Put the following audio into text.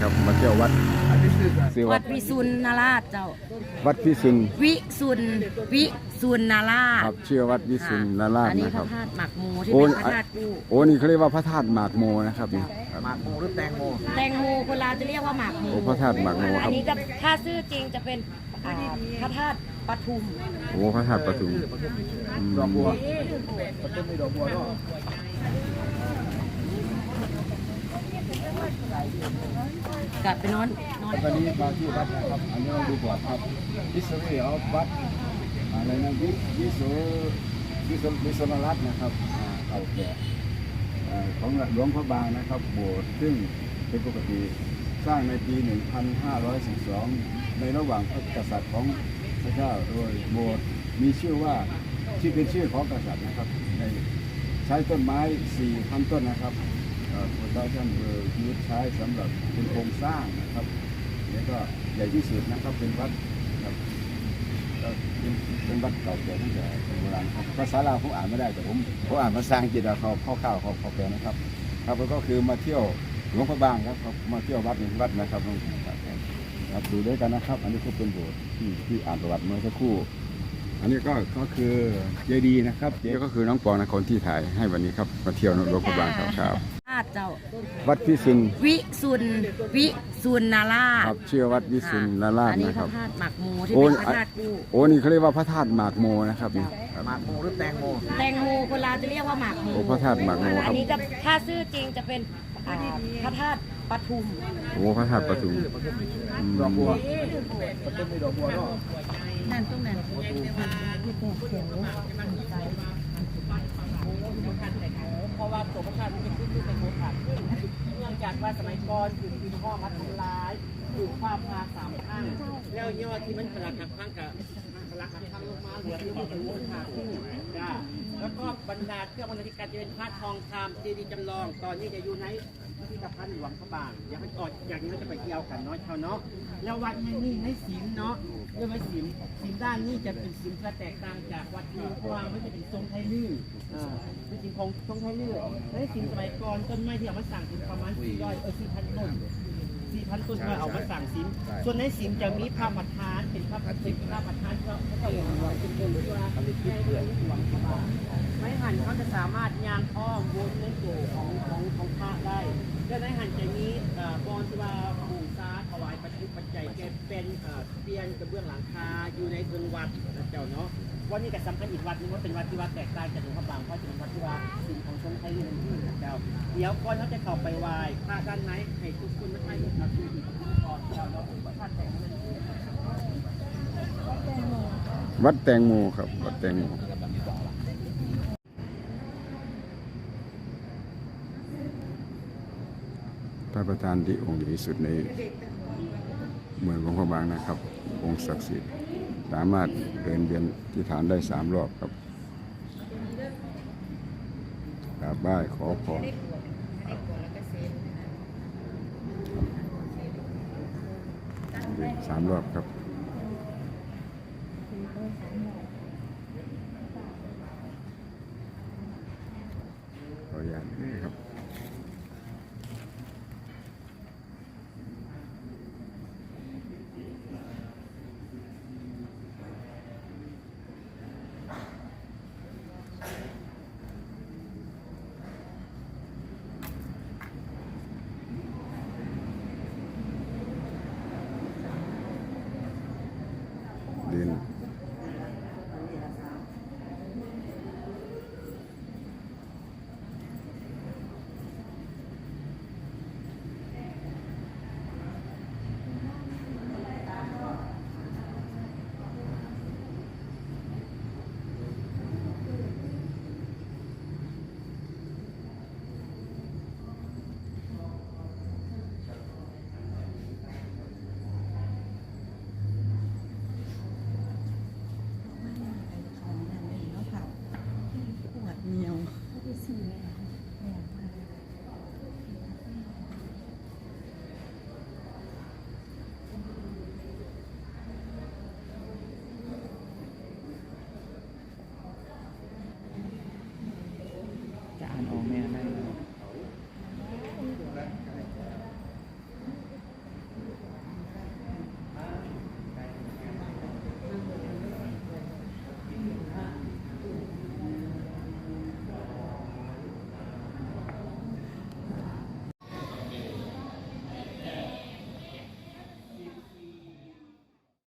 ครับมาเที่ยววัดซื้อวัวัดดวิสุนนาราชเจ้า วัดพิสุนวิสุนวิสุนนาราชครับชื่อวัดวิสุนนาราชอันนี้นะพครัระบธาตุหมักหมูที่โอ้เป็นยพระธาตุกู้โอ้นี่เขาเรียกว่าพระธาตุหมากโมนะครับนี่ครับ หมากโมหรือแตงโมแตงโมคนลาวจะเรียกว่าหมากหมูโอ้พระธาตุหมากโมคอัรันบนี้จะถ้าชื่อจริงจะเป็นอ่าพระธาตุปทุมโอ้พระธาตุปทุมอืมดอกบัวมันจะมีดอกบัวเนาะ กลับไปนอนนอน วันนี้มาที่วัดนะครับ อันนี้เราดูก่อนครับ history of วัดอะไรนะวิวิสุวิสุวิสุนรัตน์นะครับอ่าเก่าแก่อ่าของหลวงพระบางนะครับโบสถ์ซึ่งเป็นปกติสร้างในปี 1512 ในระหว่างพระกษัตริย์ของพระเจ้าโดยโบสถ์มีชื่อว่าชื่เป็นชื่อของกษัตริย์นะครับในใช้ต้นไม้4,000ต้นนะครับ โปรดักชันเบอร์ยูใช้สำหรับเป็นโครงสร้างนะครับแล้วก็ใหญ่ที่สุดนะครับเป็นวัดครับก็เป็นเป็นวัดเก่าแก่ตั้งแต่โบราณครับภาษาลาวผมอ่านไม่ได้แต่ผมผมอ่านภาษาอังกฤษอะเขาเข้าข้าวเขาเขาแปลนะครับ ครับแล้วก็คือมาเที่ยวหลวงพระบางครับครับมาเที่ยววัดนึ่งวัดนะครับครับดูด้วยกันนะครับ อันนี้ก็เป็นโบสถ์ที่ที่อ่านประวัติเมื่อสักครู่อันนี้ก็ก็คือเจดีนะครับนี่ก็คือน้องปองนะคนที่ถ่ายให้วันนี้ครับมาเที่ยวหลวงพระบางครับ ครับธาตุเจ้า วัดพิสุนวิสุนวิสุนนาราชครับชื่อวัดวิสุนนาราชอันนี้นะพครัระบ ธาตุหมักหมูที่โอ้เป็นยพระธาตุกู้โอ้นี่เขาเรียกว่าพระธาตุหมากโมนะครับนี่ครับ หมากโมหรือแตงโมแตงโมคนลาวจะเรียกว่าหมากหมูโอ้พระธาตุหมากโมคอัรับนนี้จะถ้าชื่อจริงจะเป็นอ่าพระธาตุปทุม โอ้พระธาตุปทุมอืมดอกบัวมันจะมีดอกบัวเนาะนั่นตรงนั้น เพราะว่าตัวประชาชนเป็นขึ้นขึ้นเป็นโมขาดขึ้นเนื่องจากว่าสมัยก่อนถือคือข้อมัดทำร้ายถูกความพาสามข้างแล้วยอดที่มันพลักหักข้างกับพลักหักข้างลงมาเหลือที่มันเป็นโมขาดขึ้นจ้าแล้ว รรดาเครื่องบรรณาธิการจะเป็นพระทองคำเจดีย์จำลอง ตอนนี้จะอยู่ในพิพิธภัณฑ์หลวงพระบางอยากให้ออกอย่างนี้เราจะไปเที่ยวกันเนาะชาวเนาะแล้ววัดแห่งนี้ในศีลเนาะเรื่องไม่ศีลศีลด้านนี้จะเป็นศีลที่แตกต่างจากวัดอื่นเพราะว่าไม่จะเป็นทรงไทยลื่นอ่าเป็นสิ่งของทรงไทยเลือกในสิ่งสมัยก่อนต้นไม้ที่เอามาสั่งถึงประมาณ400เออ4,000ต้น4,000ต้นก็เอามาสั่งสิมส่วนในสิมจะมีพระประธานเป็นพระประธานพระประธานก็เขาเรียกว่าเป็นคนที่ว่าเป็นแค่เรื่องหวังพระบาทไม้หั่น เขาจะสามารถยางอ้อมวนในโกของของของพระได้และในหั่นจะมีเอ่อบอนที่ว่าบูชาถวายปัจจุปัจจัยแกเป็นเตียนกระเบื้องหลังคาอยู่ในเพิงวัดนะเจ้าเนาะวันนี้ก็สำคัญอีกวัดนึงว่าเป็นวัดที่ว่าแตกต่างจากหลวงพระบางเพราะเป็นวัดที่ว่าสิ่งของชนไทยนี่มันที่นะเจ้าเดี๋ยวก่อนเขาจะเข้าไปไหว้พระด้านในให้ทุกคนมาถ่ายรูปกับดูอีกก่อนเจ้าเราพระแต่งวัดแตงโมครับวัดแตงโม ระประธานที่องค์ใหญ่ที่สุดในเมืองหลวงพระบางนะครับ องค์ศักดิ์สิทธิ์สามารถเดินเวียนที่ฐานได้สามรอบครับกราบไหว้ขอพรสามรอบครับขออนุญาตครับ